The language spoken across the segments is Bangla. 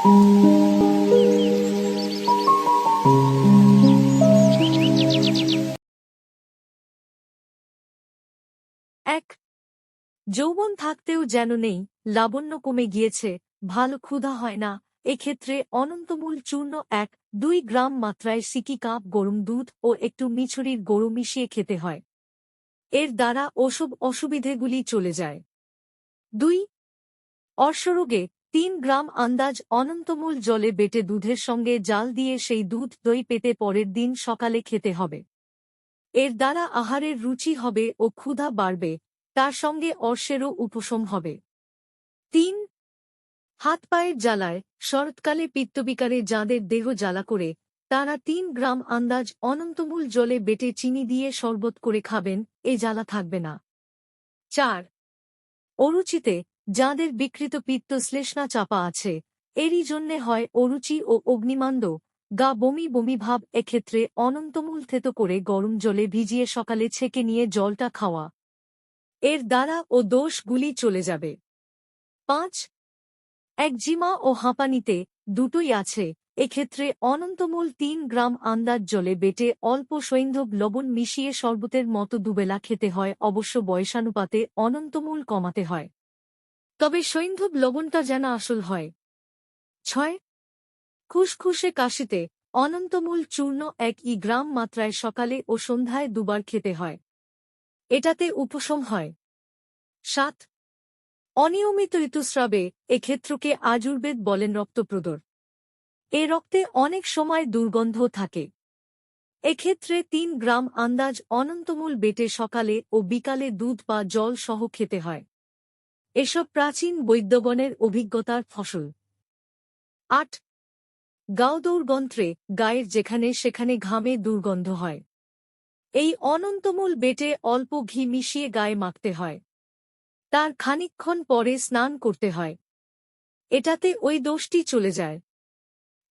এক, যৌবন থাকতেও যেন নেই, লাবণ্য কমে গিয়েছে, ভালো ক্ষুধা হয় না। এক্ষেত্রে অনন্তমূল চূর্ণ এক, দুই গ্রাম মাত্রায় সিকি কাপ গরম দুধ ও একটু মিছরির গরু মিশিয়ে খেতে হয়। এর দ্বারা ওসব অসুবিধেগুলি চলে যায়। দুই, অর্শরোগে তিন গ্রাম আন্দাজ অনন্তমূল জলে বেটে দুধের সঙ্গে জাল দিয়ে সেই দুধ দই পেতে পরের দিন সকালে খেতে হবে। এর দ্বারা আহারের রুচি হবে ও ক্ষুধা বাড়বে, তার সঙ্গে অর্শেরও উপশম হবে। তিন, হাত পায়ের জ্বালায় শরৎকালে পিত্তবিকারে যাঁদের দেহ জ্বালা করে, তারা তিন গ্রাম আন্দাজ অনন্তমূল জলে বেটে চিনি দিয়ে শরবত করে খাবেন, এ জ্বালা থাকবে না। চার, অরুচিতে যাঁদের বিকৃত পিত্ত শ্লেষ্ণা চাপা আছে, এরই জন্যে হয় অরুচি ও অগ্নিমান্দ, গা বমি বমি ভাব এক্ষেত্রে অনন্তমূল থেতো করে গরম জলে ভিজিয়ে সকালে ছেঁকে নিয়ে জলটা খাওয়া। এর দ্বারা ও দোষগুলি চলে যাবে। পাঁচ একজিমা ও হাঁপানিতে দুটোই আছে, এক্ষেত্রে অনন্তমূল তিন গ্রাম আন্দাজ জলে বেটে অল্প সৈন্ধব লবণ মিশিয়ে শরবতের মতো দুবেলা খেতে হয়, অবশ্য বয়সানুপাতে অনন্তমূল কমাতে হয়। তবে সৈন্ধব লবণটা যেন আসল হয়। ছয়। খুশখুশে কাশিতে অনন্তমূল চূর্ণ এক ই গ্রাম মাত্রায় সকালে ও সন্ধ্যায় দুবার খেতে হয়। এটাতে উপশম হয়। সাত। অনিয়মিত ঋতুস্রাবে এক্ষেত্রকে আজুর্বেদ বলেন রক্তপ্রদর। এ রক্তে অনেক সময় দুর্গন্ধ থাকে। এক্ষেত্রে তিন গ্রাম আন্দাজ অনন্তমূল বেটে সকালে ও বিকালে দুধ বা জল সহ খেতে হয়। এসব প্রাচীন বৈদ্যগণের অভিজ্ঞতার ফসল। আট গাওদৌর্গন্ত্রে গায়ের যেখানে সেখানে ঘামে দুর্গন্ধ হয়। এই অনন্তমূল বেটে অল্প ঘি মিশিয়ে গায়ে মাখতে হয়। তার খানিকক্ষণ পরে স্নান করতে হয়। এটাতে ওই দোষটি চলে যায়।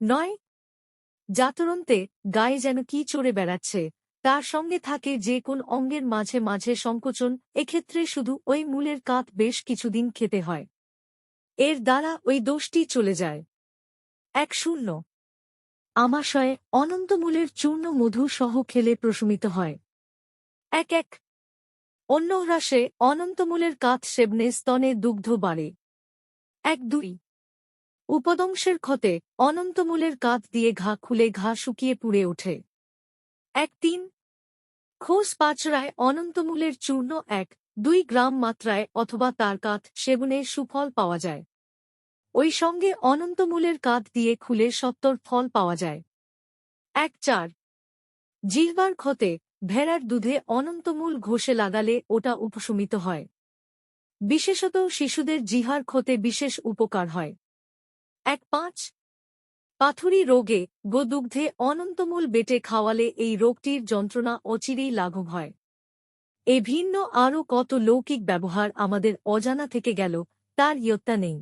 নয়, জাতরন্তে গায়ে যেন কি চড়ে বেড়াচ্ছে তার সঙ্গে থাকে যে কোন অঙ্গের মাঝে মাঝে সংকোচন, এক্ষেত্রে শুধু ওই মূলের কাত বেশ কিছুদিন খেতে হয়। এর দ্বারা ওই দোষটি চলে যায়। এক শূন্য। আমাশয়ে অনন্তমূলের চূর্ণ মধু সহ খেলে প্রশমিত হয়। এক এক। অন্য হ্রাসে অনন্তমূলের কাত সেবনে স্তনে দুগ্ধ বাড়ে। এক দুই। উপদংশের ক্ষতে অনন্তমূলের কাত দিয়ে ঘা খুলে ঘা শুকিয়ে পুড়ে ওঠে। এক তিন খোস পাচড়ায় অনন্তমূলের চূর্ণ এক, দুই গ্রাম মাত্রায় অথবা তার কাত সেবনে সুফল পাওয়া যায়। ওই সঙ্গে অনন্তমূলের কাত দিয়ে খুলে সত্তর ফল পাওয়া যায়। এক চার। জিহ্বার ক্ষতে ভেড়ার দুধে অনন্তমূল ঘষে লাগালে ওটা উপশমিত হয়। বিশেষত শিশুদের জিহার ক্ষতে বিশেষ উপকার হয়। এক পাঁচ। পাথুরি রোগে গোদুগ্ধে অনন্তমূল বেটে খাওয়ালে এই রোগটির যন্ত্রণা অচিরেই লাঘব হয়। এ ভিন্ন আরও কত লৌকিক ব্যবহার আমাদের অজানা থেকে গেল, তার ইয়ত্তা নেই।